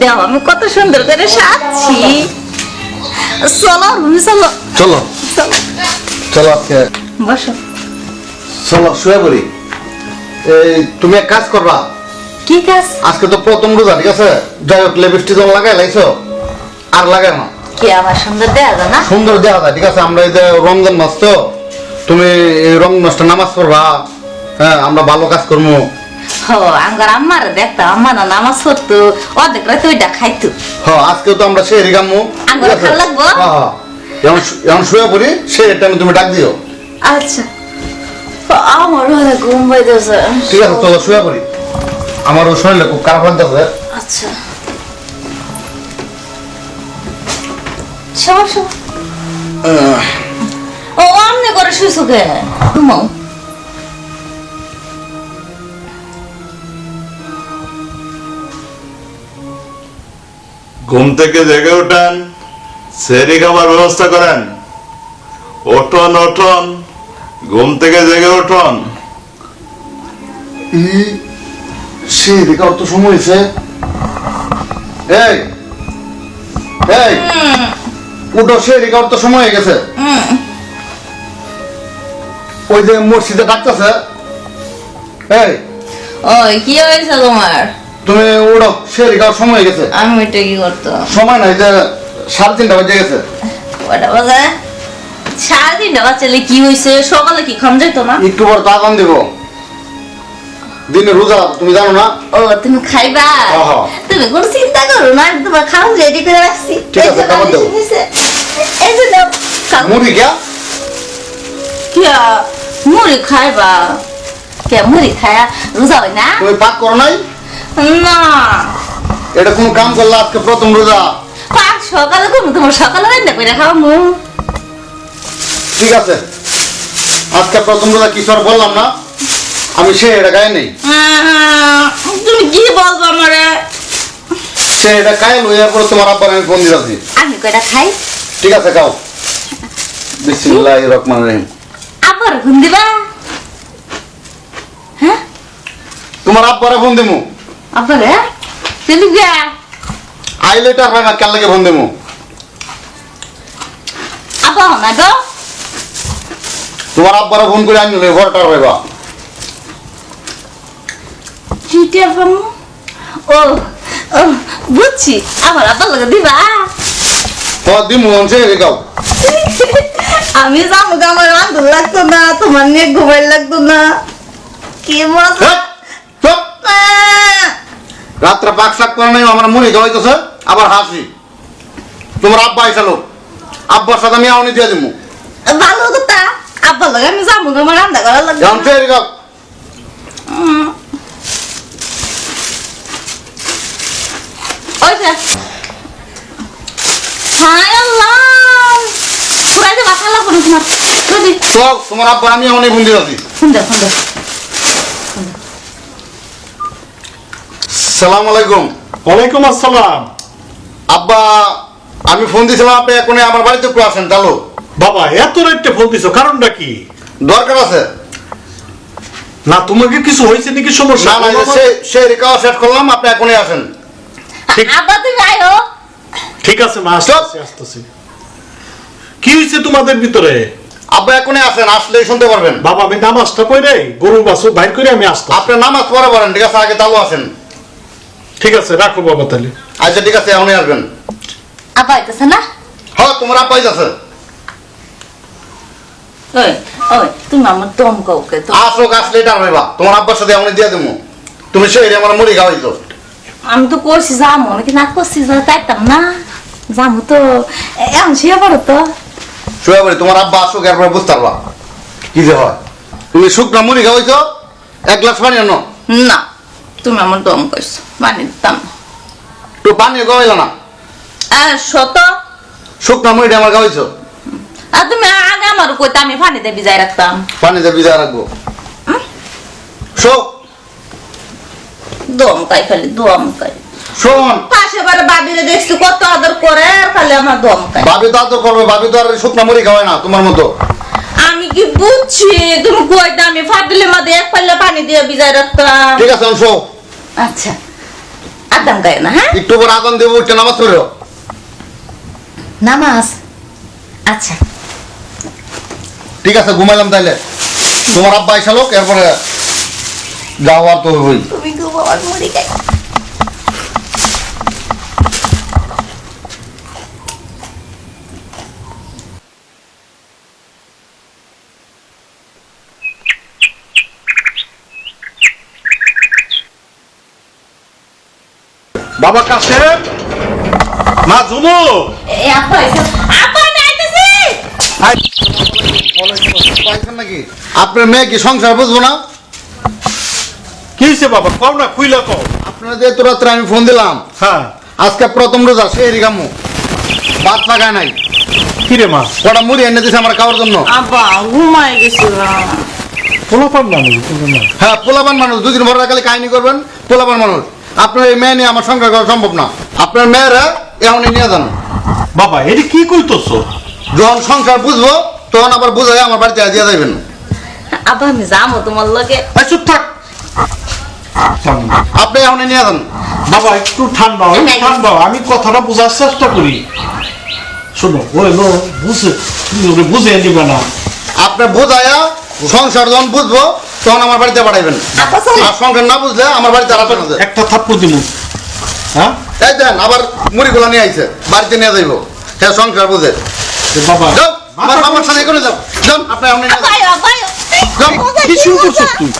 দেও আমি কত সুন্দর করে সাজছি। চলো রুমি চলো। চলো। চলো আজকে। বসো। চলো শুয়ে পড়ি। এই তুমি এক কাজ করবা। কি কাজ? আজকে তো প্রথম রোজা ঠিক আছে? যাই হোক লিপস্টিক লাগাই লাইছো? আর লাগাই না। কি আমার সুন্দর দেয়া যায় না? সুন্দর দেখা যায় ঠিক আছে? আমরা এই যে রমজান মাস তো তুমি এই রং মাসটা নামাজ পড়বা। হ্যাঁ আমরা ভালো কাজ করব আম্মার দেখতাম আম্মা না নামাজ পড়তো অর্ধেক রাতে ওইটা খাইতো। হ্যাঁ আজকে তো আমরা সেই রিগামু আঙ্গুর ভালো লাগবো? এখন শুয়ে পড়ি সে টাইমে তুমি ডাক দিও। আচ্ছা। আমার ভালো ঘুম পাইতেছে। ঠিক আছে চলো শুয়ে পড়ি। আমারও শরীরে খুব খারাপ লাগতেছে। আচ্ছা। সবার ও অমনি করে শুয়েছো কে ঘুমাও। ঘুম থেকে জেগে উঠান সেরি খাবার ব্যবস্থা করেন। ওঠন ওঠন ঘুম থেকে জেগে ওঠন এই সে রেখার তো সময় হয়েছে এই এই উঠো সে রেখার তো সময় হয়ে গেছে। ওই যে মসজিদে ডাকতেছে। এই। ওই কি হয়েছে তোমার? তুমি উঠো সে রেখার সময় গেছে। আমি এটা কি করতো সময় নাই যে সাড়ে তিনটা বাজে গেছে। ওটা বাজে? সাড়ে তিনটা বাচ্চালে কি হয়েছে সকালে কি খাম যাইতো না একটু পর তা আদান দিব। দিনে রোজা তুমি জানো না? ও তুমি খাইবা? হ্যাঁ, হ্যাঁ। তুমি কোনো চিন্তা করো না আমি তোমার খাওয়া রেডি করে রাখছি। ঠিক আছে, খাবার দাও। এই যে দাও মুড়ি গিয়া কিয়া? মুড়ি খাইবা? কে মুড়ি খায়া রোজা হয় না? তুমি পাক করো নাই? না। এটা কোন কাম করলা আজকে প্রথম রোজা? পাক সকালে করব তোমার সকালে রান্না করে খাও মু ঠিক আছে। আজকে প্রথম রোজা কিছু আর বললাম না? আমি সে এটা গায়ে নেই। তুমি কি বলব আমারে? সে এটা গায়ে লইয়া পরে তোমার আব্বার আমি ফোন দিয়েছি আমি কয়টা খাই? ঠিক আছে খাও। বিসমিল্লাহ রহমান রহিম। আবার ঘুম দিবা? হ্যাঁ? তোমার আব্বারে ফোন দিমু। তুমি গিয়া আইলে আপনার কাল লাগে ফোন দিমু আবার না গো। তোমার আব্বারে ফোন করে আনলে ঘরটা রইবা চিঠি আবার ও ও বুঝছি। আমার আবার লাগে দিবা। তো দিমু সে গাও আমি গো, আমার রান্ধন লাগতো না তোমার নিয়ে ঘুমাই লাগতো না। কি মজা! রাত্রে পাক শাক করে নাই আমার মুড়ি খাওয়াইতেছে আবার হাসি। তোমার আব্বা আইসালো আব্বার সাথে আমি আউনি দিয়ে দিমু। ভালো কথা আব্বার লাগে আমি যাব আমার রান্না করা লাগবে এখন সে গাও ওই যে। হায় আল্লাহ! পুরাই বাসা লাগবো না তোমার। তোমার আব্বা আমি আউনি সুন্দর সুন্দর সালাম আলাইকুম। ওয়ালাইকুম আসসালাম। আব্বা আমি ফোন দিয়েছিলাম আপনি এখন আমার বাড়িতে একটু আসেন চালু বাবা এত রাইটে ফোন দিছো কারণটা কি? দরকার আছে। না তোমাকে কিছু হয়েছে নাকি সমস্যা? না না সে সে শেষ করলাম আপনি এখনই আসেন। ঠিক- আব্বা তুমি আয়ো। ঠিক আছে মা আসতেছি আসতেছি। কি হয়েছে তোমাদের ভিতরে? আব্বা এখনই আসেন আসলেই শুনতে পারবেন। বাবা আমি নামাজটা পড়ে গরু বাছুর বাইর করে আমি আসতাম আপনি নামাজ পড়ে পারেন ঠিক আছে? আগে চালু আসেন। ঠিক আছে রাখো বাবা তাহলে। আচ্ছা ঠিক আছে এখনই আসবেন। আব্বা আইতেছে না? হ্যাঁ তোমার ওই ওই তুমি আমার দম কাউকে তো হইবা তোমার আব্বার সাথে দিয়ে দেবো তুমি আমার মুড়ি খাওয়াইছো আমি তো করছি যাব নাকি না করছি যা তাইতাম না। যাব তো এমন শুয়ে পড়ো তো। শুয়ে বলি তোমার আব্বা আসুক এরপরে বুঝতে পারবা। কি যে হয়। তুমি শুকনা মুড়ি খাওয়াইছো এক গ্লাস পানি আনো। না। তুমি আমার দম করছ মানে দিতাম। একটু পানি খাওয়াইলো না? আর শত শুকনা মুড়িটা আমার খাওয়াইছো আর তুমি আগে আমার কইতে আমি পানিতে ভিজাই রাখতাম। পানিতে ভিজা রাখব। শোক। দম কাই খালি দম কাই। শোন। পাশে বারে বাবিরে দেখছি কত আদর করে আর খালি আমার দম কাই। ভাবি তো আদর করবে ভাবি তো আর শুকনা মুড়ি খাওয়ায় না তোমার মতো। আমি কি বুঝছি? তুমি কইতে আমি ফাটিলে মধ্যে এক পাল্লা পানি দিয়ে ভিজাই রাখতাম। ঠিক আছে শো আচ্ছা। আদাম গায়ে না হ্যাঁ? একটু পর আদান দেবো উঠে নামাজ পড়ো। নামাজ? আচ্ছা। ঠিক আছে ঘুমাইলাম তাইলে। তোমার আব্বা এসে লোক এরপরে যাও আর তো হইবই। তুমি ঘুমাবার মরি গায়ে বাবা কাশেম মা ঝুমু? এ আপা এসে। আপা আমি আইতেছি! পাইছেন নাকি আপনার মেয়ে কি সংসার বুঝব না? কি হয়েছে বাবা? কও না খুইলা কও। আপনার যে তো রাত্রে আমি ফোন দিলাম হ্যাঁ। আজকে প্রথম রোজা সে এরিকামু ভাত লাগায় নাই। কি রে মা? কটা মুড়ি এনে দিছে আমার খাওয়ার জন্য। আপা ঘুমাই গেছিলাম পোলাপান তুমি হ্যাঁ পোলাপান মানুষ দুদিন ভর রাখালে কাহিনী করবেন পোলাপান মানুষ। আপনার এই মেয়ে নিয়ে আমার সংসার করা সম্ভব না। আপনার মেয়েরা এমনই নিয়ে যান। বাবা এটি কি কইতেছো? যখন সংসার বুঝব তখন আবার বুঝাই আমার বাড়িতে দিয়ে যাবেন আপা আমি যাব তোমার লগে। এই চুপ থাক। আপনি এমনই নিয়ে যান। বাবা একটু ঠান্ডা হও, ঠান্ডা হও। আমি কথাটা বোঝার চেষ্টা করি। শোনো ওই লো বুঝে তুমি ওরে বুঝে নিবে না। আপনি বুঝাইয়া সংসার যখন বুঝব তখন আমার বাড়িতে পাঠাইবেন আপা চলো। আর সংসার না বুঝলে আমার বাড়িতে আর আসবেন। একটা থাপ্পড় দিব হ্যাঁ এই দেন আবার মুড়িগুলো নিয়ে আইছে বাড়িতে নিয়ে যাইব হ্যাঁ সংসার বুঝে বাবা যাও আমার আমার সাথে করে যাও যান আপনি আপনি যাও। কি শুরু করছ তুই?